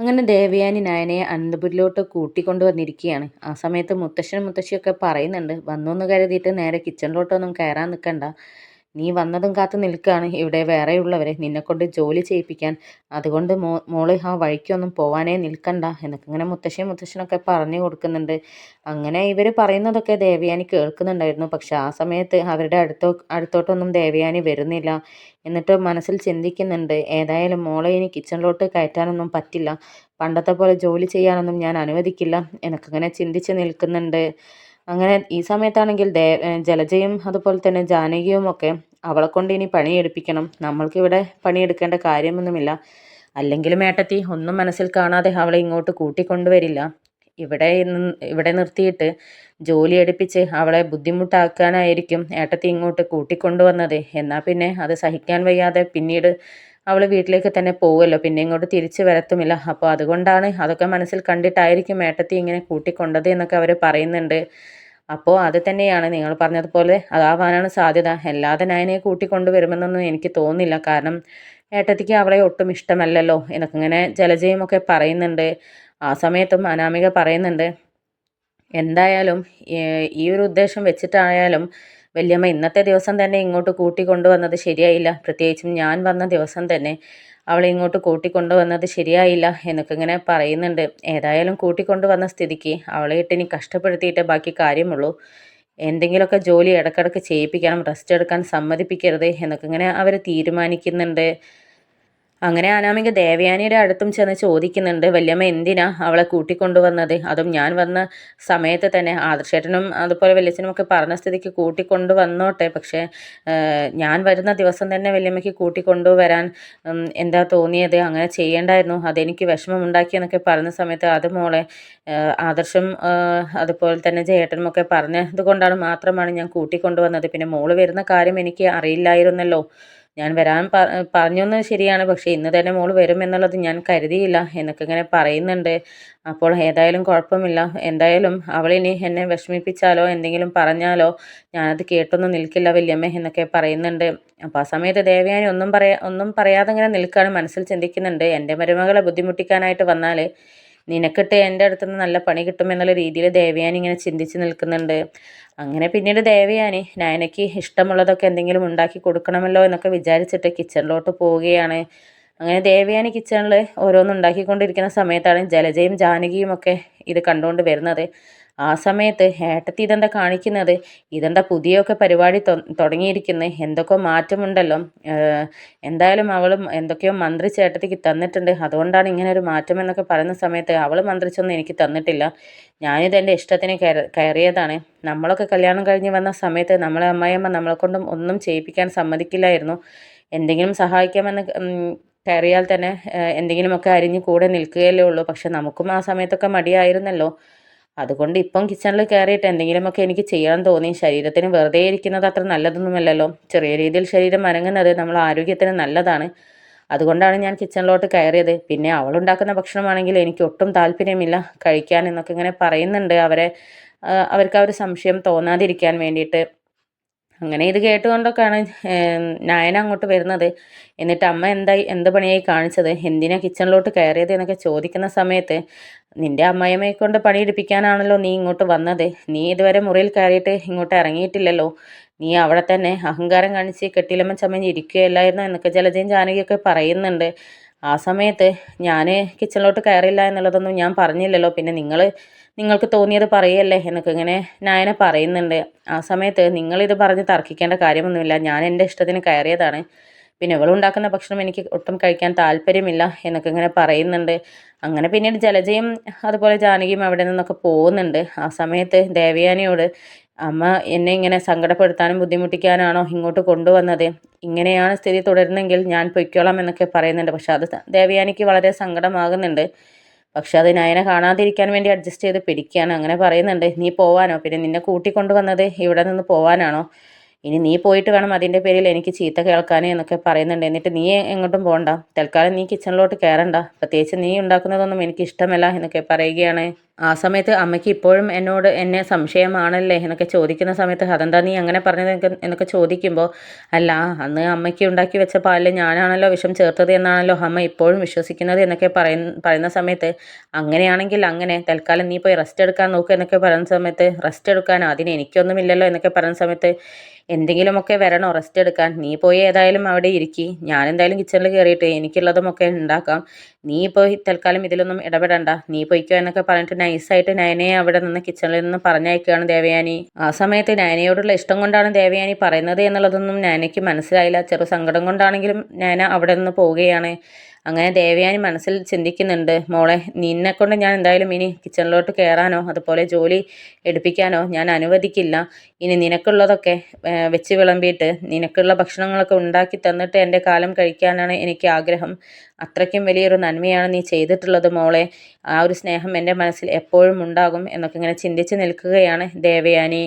അങ്ങനെ ദേവയാനി നയനയെ അനന്തപുരിലോട്ട് കൂട്ടിക്കൊണ്ടുവന്നിരിക്കുകയാണ്. ആ സമയത്ത് മുത്തശ്ശനും മുത്തശ്ശിയൊക്കെ പറയുന്നുണ്ട് വന്നു എന്ന് കരുതിയിട്ട് നേരെ കിച്ചണിലോട്ടൊന്നും കയറാൻ നിൽക്കണ്ട നീ വന്നതും കാത്തു നിൽക്കുകയാണ്. ഇവിടെ വേറെയുള്ളവരെ നിന്നെക്കൊണ്ട് ജോലി ചെയ്യിപ്പിക്കാൻ. അതുകൊണ്ട് മോ മോൾ ആ വഴിക്കൊന്നും പോവാനേ നിൽക്കണ്ട എന്നൊക്കെ ഇങ്ങനെ മുത്തശ്ശിയും മുത്തശ്ശനൊക്കെ പറഞ്ഞു കൊടുക്കുന്നുണ്ട്. അങ്ങനെ ഇവർ പറയുന്നതൊക്കെ ദേവയാനി കേൾക്കുന്നുണ്ടായിരുന്നു. പക്ഷെ ആ സമയത്ത് അവരുടെ അടുത്തോ അടുത്തോട്ടൊന്നും ദേവയാനി വരുന്നില്ല. എന്നിട്ട് മനസ്സിൽ ചിന്തിക്കുന്നുണ്ട് ഏതായാലും മോളെ ഇനി കിച്ചണിലോട്ട് കയറ്റാനൊന്നും പറ്റില്ല. പണ്ടത്തെ പോലെ ജോലി ചെയ്യാനൊന്നും ഞാൻ അനുവദിക്കില്ല എന്നൊക്കെ ഇങ്ങനെ ചിന്തിച്ച് നിൽക്കുന്നുണ്ട്. അങ്ങനെ ഈ സമയത്താണെങ്കിൽ ദേ ജലജയും അതുപോലെ തന്നെ ജാനകിയും ഒക്കെ അവളെ കൊണ്ട് ഇനി പണിയെടുപ്പിക്കണം. നമ്മൾക്കിവിടെ പണിയെടുക്കേണ്ട കാര്യമൊന്നുമില്ല. അല്ലെങ്കിലും ഏട്ടത്തി ഒന്നും മനസ്സിൽ കാണാതെ അവളെ ഇങ്ങോട്ട് കൂട്ടിക്കൊണ്ടുവരില്ല. ഇവിടെ ഇവിടെ നിർത്തിയിട്ട് ജോലി എടുപ്പിച്ച് അവളെ ബുദ്ധിമുട്ടാക്കാനായിരിക്കും ഏട്ടത്തി ഇങ്ങോട്ട് കൂട്ടിക്കൊണ്ടുവന്നത്. എന്നാൽ പിന്നെ അത് സഹിക്കാൻ വയ്യാതെ പിന്നീട് അവൾ വീട്ടിലേക്ക് തന്നെ പോവുമല്ലോ. പിന്നെ ഇങ്ങോട്ട് തിരിച്ചു വരത്തുമില്ല. അപ്പോൾ അതുകൊണ്ടാണ് അതൊക്കെ മനസ്സിൽ കണ്ടിട്ടായിരിക്കും ഏട്ടത്തി ഇങ്ങനെ കൂട്ടിക്കൊണ്ടത് എന്നൊക്കെ അവർ പറയുന്നുണ്ട്. അപ്പോൾ അത് തന്നെയാണ് നിങ്ങൾ പറഞ്ഞതുപോലെ അതാവാനാണ് സാധ്യത. അല്ലാതെ നയനെ കൂട്ടിക്കൊണ്ടുവരുമെന്നൊന്നും എനിക്ക് തോന്നുന്നില്ല. കാരണം ഏട്ടത്തിക്ക് അവളെ ഒട്ടും ഇഷ്ടമല്ലല്ലോ എന്നൊക്കെ ഇങ്ങനെ ജലജയുമൊക്കെ പറയുന്നുണ്ട്. ആ സമയത്തും അനാമിക പറയുന്നുണ്ട്. എന്തായാലും ഈ ഒരു ഉദ്ദേശം വെച്ചിട്ടായാലും വല്യമ്മ ഇന്നത്തെ ദിവസം തന്നെ ഇങ്ങോട്ട് കൂട്ടിക്കൊണ്ടുവന്നത് ശരിയായില്ല. പ്രത്യേകിച്ചും ഞാൻ വന്ന ദിവസം തന്നെ അവളെ ഇങ്ങോട്ട് കൂട്ടിക്കൊണ്ടുവന്നത് ശരിയായില്ല എന്നൊക്കെ ഇങ്ങനെ പറയുന്നുണ്ട്. ഏതായാലും കൂട്ടിക്കൊണ്ടുവന്ന സ്ഥിതിക്ക് അവളെ ഇട്ട് ഇനി കഷ്ടപ്പെടുത്തിയിട്ടേ ബാക്കി കാര്യമുള്ളൂ. എന്തെങ്കിലുമൊക്കെ ജോലി ഇടക്കിടക്ക് ചെയ്യിപ്പിക്കണം റെസ്റ്റ് എടുക്കാൻ സമ്മതിപ്പിക്കരുത് എന്നൊക്കെ ഇങ്ങനെ അവർ തീരുമാനിക്കുന്നുണ്ട്. അങ്ങനെ അനാമിക ദേവയാനിയുടെ അടുത്തും ചെന്ന് ചോദിക്കുന്നുണ്ട് വല്യമ്മ എന്തിനാ അവളെ കൂട്ടിക്കൊണ്ടുവന്നത്? അതും ഞാൻ വന്ന സമയത്ത് തന്നെ ആദർശേട്ടനും അതുപോലെ വല്യച്ഛനും ഒക്കെ പറഞ്ഞ സ്ഥിതിക്ക് കൂട്ടിക്കൊണ്ടു വന്നോട്ടെ പക്ഷേ ഞാൻ വരുന്ന ദിവസം തന്നെ വല്യമ്മയ്ക്ക് കൂട്ടിക്കൊണ്ടുവരാൻ എന്താ തോന്നിയത്? അങ്ങനെ ചെയ്യേണ്ടായിരുന്നു. അതെനിക്ക് വിഷമമുണ്ടാക്കി എന്നൊക്കെ പറഞ്ഞ സമയത്ത് അത് മോളെ ആദർശം അതുപോലെ തന്നെ ജയേട്ടനും ഒക്കെ പറഞ്ഞത് കൊണ്ടാണ് മാത്രമാണ് ഞാൻ കൂട്ടിക്കൊണ്ടുവന്നത്. പിന്നെ മോൾ വരുന്ന കാര്യം എനിക്ക് അറിയില്ലായിരുന്നല്ലോ. ഞാൻ വരാൻ പറഞ്ഞൊന്ന് ശരിയാണ്. പക്ഷേ ഇന്ന് തന്നെ മോൾ വരുമെന്നുള്ളത് ഞാൻ കരുതിയില്ല. എന്നൊക്കെ ഇങ്ങനെ പറയുന്നുണ്ട്. അപ്പോൾ ഏതായാലും കുഴപ്പമില്ല. എന്തായാലും അവളിനി എന്നെ വിഷമിപ്പിച്ചാലോ എന്തെങ്കിലും പറഞ്ഞാലോ ഞാനത് കേട്ടൊന്നും നിൽക്കില്ല വല്യമ്മ എന്നൊക്കെ പറയുന്നുണ്ട്. അപ്പോൾ ആ സമയത്ത് ദേവയാനി ഒന്നും പറയാ ഒന്നും പറയാതെ ഇങ്ങനെ നിൽക്കുകയാണ് മനസ്സിൽ ചിന്തിക്കുന്നുണ്ട്. എന്റെ മരുമകളെ ബുദ്ധിമുട്ടിക്കാനായിട്ട് വന്നാൽ നിനക്കിട്ട് എന്റെ അടുത്തുനിന്ന് നല്ല പണി കിട്ടുമെന്നുള്ള രീതിയിൽ ദേവയാനി ഇങ്ങനെ ചിന്തിച്ച് നിൽക്കുന്നുണ്ട്. അങ്ങനെ പിന്നീട് ദേവയാനി നയനയ്ക്ക് ഇഷ്ടമുള്ളതൊക്കെ എന്തെങ്കിലും ഉണ്ടാക്കി കൊടുക്കണമല്ലോ എന്നൊക്കെ വിചാരിച്ചിട്ട് കിച്ചണിലോട്ട് പോവുകയാണ്. അങ്ങനെ ദേവയാനി കിച്ചണിൽ ഓരോന്നുണ്ടാക്കിക്കൊണ്ടിരിക്കുന്ന സമയത്താണ് ജലജയും ജാനകിയും ഒക്കെ ഇത് കണ്ടുകൊണ്ട് വരുന്നത്. ആ സമയത്ത് ഏട്ടത്തി ഇതെന്താ കാണിക്കുന്നത്? ഇതെന്താ പുതിയൊക്കെ പരിപാടി തുടങ്ങിയിരിക്കുന്നത് എന്തൊക്കെ മാറ്റമുണ്ടല്ലോ. എന്തായാലും അവൾ എന്തൊക്കെയോ മന്ത്രിച്ച് ഏട്ടത്തിക്ക് തന്നിട്ടുണ്ട്. അതുകൊണ്ടാണ് ഇങ്ങനെ ഒരു മാറ്റം എന്നൊക്കെ പറയുന്ന സമയത്ത് അവൾ മന്ത്രിച്ചൊന്നും എനിക്ക് തന്നിട്ടില്ല. ഞാനിത് എന്റെ ഇഷ്ടത്തിന് കയറിയതാണ്. നമ്മളൊക്കെ കല്യാണം കഴിഞ്ഞ് വന്ന സമയത്ത് നമ്മളെ അമ്മായിയമ്മ നമ്മളെ കൊണ്ടും ഒന്നും ചെയ്യിപ്പിക്കാൻ സമ്മതിക്കില്ലായിരുന്നു. എന്തെങ്കിലും സഹായിക്കാമെന്ന് കയറിയാൽ തന്നെ എന്തെങ്കിലുമൊക്കെ അരിഞ്ഞ് കൂടെ നിൽക്കുകയല്ലേ ഉള്ളൂ. പക്ഷെ നമുക്കും ആ സമയത്തൊക്കെ മടിയായിരുന്നല്ലോ. അതുകൊണ്ട് ഇപ്പം കിച്ചണിൽ കയറിയിട്ട് എന്തെങ്കിലുമൊക്കെ എനിക്ക് ചെയ്യാൻ തോന്നി. ശരീരത്തിന് വെറുതെ ഇരിക്കുന്നത് അത്ര നല്ലതൊന്നുമല്ലല്ലോ. ചെറിയ രീതിയിൽ ശരീരം അനങ്ങുന്നത് നമ്മൾ ആരോഗ്യത്തിന് നല്ലതാണ്. അതുകൊണ്ടാണ് ഞാൻ കിച്ചണിലോട്ട് കയറിയത്. പിന്നെ അവളുണ്ടാക്കുന്ന ഭക്ഷണമാണെങ്കിൽ എനിക്ക് ഒട്ടും താല്പര്യമില്ല കഴിക്കാൻ എന്നൊക്കെ ഇങ്ങനെ പറയുന്നുണ്ട്. അവരെ അവർക്ക് ആ ഒരു സംശയം തോന്നാതിരിക്കാൻ വേണ്ടിയിട്ട്. അങ്ങനെ ഇത് കേട്ടുകൊണ്ടൊക്കെയാണ് നായന അങ്ങോട്ട് വരുന്നത്. എന്നിട്ട് അമ്മ എന്തായി എന്ത് പണിയായി കാണിച്ചത്? എന്തിനാ കിച്ചണിലോട്ട് കയറിയത് എന്നൊക്കെ ചോദിക്കുന്ന സമയത്ത് നിന്റെ അമ്മയമ്മയെ കൊണ്ട് പണിയെടുപ്പിക്കാനാണല്ലോ നീ ഇങ്ങോട്ട് വന്നത്. നീ ഇതുവരെ മുറിയിൽ കയറിയിട്ട് ഇങ്ങോട്ട് ഇറങ്ങിയിട്ടില്ലല്ലോ. നീ അവിടെ തന്നെ അഹങ്കാരം കാണിച്ച് കെട്ടിലമ്മ ചമ്മഞ്ഞ് ഇരിക്കുകയല്ലായിരുന്നു? എന്നൊക്കെ ജലജയും ജാനകിയൊക്കെ പറയുന്നുണ്ട്. ആ സമയത്ത് ഞാൻ കിച്ചണിലോട്ട് കയറില്ല എന്നുള്ളതൊന്നും ഞാൻ പറഞ്ഞില്ലല്ലോ. പിന്നെ നിങ്ങൾ നിങ്ങൾക്ക് തോന്നിയത് പറയല്ലേ എന്നൊക്കെ ഇങ്ങനെ നായന പറയുന്നുണ്ട്. ആ സമയത്ത് നിങ്ങളിത് പറഞ്ഞ് തർക്കിക്കേണ്ട കാര്യമൊന്നുമില്ല. ഞാൻ എന്റെ ഇഷ്ടത്തിന് കയറിയതാണ്. പിന്നെ ഇവളുണ്ടാക്കുന്ന ഭക്ഷണം എനിക്ക് ഒട്ടും കഴിക്കാൻ താല്പര്യമില്ല എന്നൊക്കെ ഇങ്ങനെ പറയുന്നുണ്ട്. അങ്ങനെ പിന്നീട് ജലജയും അതുപോലെ ജാനകിയും അവിടെ നിന്നൊക്കെ പോകുന്നുണ്ട്. ആ സമയത്ത് ദേവയാനിയോട് അമ്മ എന്നെ ഇങ്ങനെ സങ്കടപ്പെടുത്താനും ബുദ്ധിമുട്ടിക്കാനാണോ ഇങ്ങോട്ട് കൊണ്ടുവന്നത്? ഇങ്ങനെയാണ് സ്ഥിതി തുടരുന്നെങ്കിൽ ഞാൻ പൊയ്ക്കോളാം എന്നൊക്കെ പറയുന്നുണ്ട്. പക്ഷെ അത് ദേവയാനിക്ക് വളരെ സങ്കടമാകുന്നുണ്ട്. പക്ഷെ അത് നയനെ കാണാതിരിക്കാൻ വേണ്ടി അഡ്ജസ്റ്റ് ചെയ്ത് പിടിക്കുകയാണ്. അങ്ങനെ പറയുന്നുണ്ട്. നീ പോവാനോ? പിന്നെ നിന്നെ കൂട്ടിക്കൊണ്ടുവന്നത് ഇവിടെ നിന്ന് പോവാനാണോ? ഇനി നീ പോയിട്ട് വേണം അതിന്റെ പേരിൽ എനിക്ക് ചീത്ത കേൾക്കാനേ എന്നൊക്കെ പറയുന്നുണ്ട്. എന്നിട്ട് നീ എങ്ങോട്ടും പോകണ്ട തൽക്കാലം നീ കിച്ചണിലോട്ട് കയറണ്ട. പ്രത്യേകിച്ച് നീ ഉണ്ടാക്കുന്നതൊന്നും എനിക്ക് ഇഷ്ടമല്ല എന്നൊക്കെ പറയുകയാണ്. ആ സമയത്ത് അമ്മയ്ക്ക് ഇപ്പോഴും എന്നോട് എന്നെ സംശയമാണല്ലേ എന്നൊക്കെ ചോദിക്കുന്ന സമയത്ത് അതെന്താ നീ അങ്ങനെ പറഞ്ഞത് എന്നൊക്കെ ചോദിക്കുമ്പോൾ അല്ല അന്ന് അമ്മയ്ക്ക് ഉണ്ടാക്കി വെച്ച പാലിൽ ഞാനാണല്ലോ വിഷം ചേർത്തത് എന്നാണല്ലോ അമ്മ ഇപ്പോഴും വിശ്വസിക്കുന്നത് എന്നൊക്കെ പറയുന്ന പറയുന്ന സമയത്ത് അങ്ങനെയാണെങ്കിൽ അങ്ങനെ തൽക്കാലം നീ പോയി റെസ്റ്റ് എടുക്കാൻ നോക്കുക എന്നൊക്കെ പറയുന്ന സമയത്ത് റെസ്റ്റ് എടുക്കാൻ അതിന് എനിക്കൊന്നുമില്ലല്ലോ എന്നൊക്കെ പറയുന്ന സമയത്ത് എന്തെങ്കിലുമൊക്കെ വരണോ റെസ്റ്റ് എടുക്കാൻ? നീ പോയി ഏതായാലും അവിടെ ഇരിക്കി. ഞാൻ എന്തായാലും കിച്ചണിൽ കയറിയിട്ട് എനിക്കുള്ളതുമൊക്കെ ഉണ്ടാക്കാം. നീ പോയി തൽക്കാലം ഇതിലൊന്നും ഇടപെടണ്ട. നീ പോയിക്കോ എന്നൊക്കെ പറഞ്ഞിട്ട് നൈസായിട്ട് നയനയെ അവിടെ നിന്ന് കിച്ചണിൽ നിന്ന് പറഞ്ഞയക്കുകയാണ് ദേവയാനി. ആ സമയത്ത് നയനയോടുള്ള ഇഷ്ടം കൊണ്ടാണ് ദേവയാനി പറയുന്നത് എന്നുള്ളതൊന്നും നയനയ്ക്ക് മനസ്സിലായില്ല. ചെറു സങ്കടം കൊണ്ടാണെങ്കിലും നയന അവിടെ നിന്ന് പോവുകയാണ്. അങ്ങനെ ദേവയാനി മനസ്സിൽ ചിന്തിക്കുന്നുണ്ട് മോളെ നിന്നെ കൊണ്ട് ഞാൻ എന്തായാലും ഇനി കിച്ചണിലോട്ട് കയറാനോ അതുപോലെ ജോലി എടുപ്പിക്കാനോ ഞാൻ അനുവദിക്കില്ല. ഇനി നിനക്കുള്ളതൊക്കെ വെച്ച് വിളമ്പിയിട്ട് നിനക്കുള്ള ഭക്ഷണങ്ങളൊക്കെ ഉണ്ടാക്കി തന്നിട്ട് എന്റെ കാലം കഴിക്കാനാണ് എനിക്ക് ആഗ്രഹം. അത്രയ്ക്കും വലിയൊരു നന്മയാണ് നീ ചെയ്തിട്ടുള്ളത് മോളെ. ആ ഒരു സ്നേഹം എന്റെ മനസ്സിൽ എപ്പോഴും ഉണ്ടാകും എന്നൊക്കെ ഇങ്ങനെ ചിന്തിച്ച് നിൽക്കുകയാണ് ദേവയാനി.